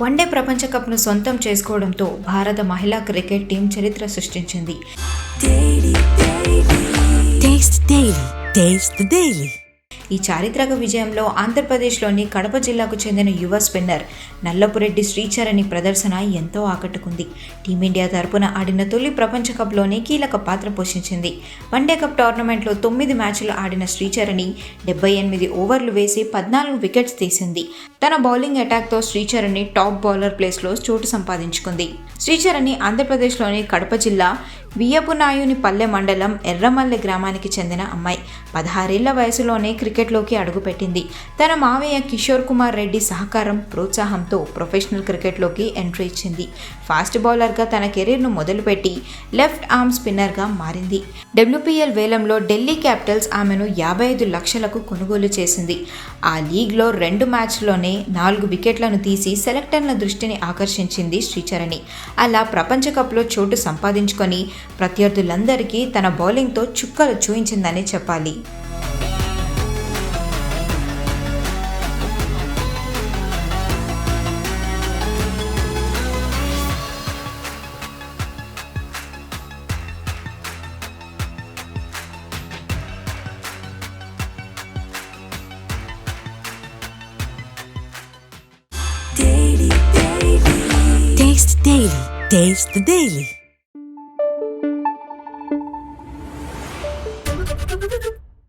One day ప్రపంచ కప్ను సొంతం చేసుకోవడంతో భారత మహిళా క్రికెట్ టీం చరిత్ర సృష్టించింది. ఈ చారిత్రక విజయంలో ఆంధ్రప్రదేశ్లోని కడప జిల్లాకు చెందిన యువ స్పిన్నర్ నల్లపురెడ్డి శ్రీచరణి ప్రదర్శన ఎంతో ఆకట్టుకుంది. టీమిండియా తరపున ఆడిన తొలి ప్రపంచ కప్లోనే కీలక పాత్ర పోషించింది. వన్డే కప్ టోర్నమెంట్లో తొమ్మిది మ్యాచ్లు ఆడిన శ్రీచరణి డెబ్బై ఎనిమిది ఓవర్లు వేసి పద్నాలుగు వికెట్స్ తీసింది. తన బౌలింగ్ అటాక్తో శ్రీచరణి టాప్ బౌలర్ ప్లేస్లో చోటు సంపాదించుకుంది. శ్రీచరణి ఆంధ్రప్రదేశ్లోని కడప జిల్లా వియ్యపునాయుని పల్లె మండలం ఎర్రమల్లె గ్రామానికి చెందిన అమ్మాయి. పదహారేళ్ళ వయసులోనే క్రికెట్లోకి అడుగుపెట్టింది. తన మావయ్య కిషోర్ కుమార్ రెడ్డి సహకారం ప్రోత్సాహంతో ప్రొఫెషనల్ క్రికెట్లోకి ఎంట్రీ ఇచ్చింది. ఫాస్ట్ బౌలర్గా తన కెరీర్ను మొదలుపెట్టి లెఫ్ట్ ఆర్మ్ స్పిన్నర్గా మారింది. డబ్ల్యూపీఎల్ వేలంలో ఢిల్లీ క్యాపిటల్స్ ఆమెను యాభై ఐదు లక్షలకు కొనుగోలు చేసింది. ఆ లీగ్లో రెండు మ్యాచ్లోనే నాలుగు వికెట్లను తీసి సెలెక్టర్ల దృష్టిని ఆకర్షించింది శ్రీచరణి. అలా ప్రపంచ కప్లో చోటు సంపాదించుకొని ప్రత్యర్థులందరికీ తన బౌలింగ్తో చుక్కలు చూయించిందని చెప్పాలి Taste Daily. Taste the Daily. ピピピ。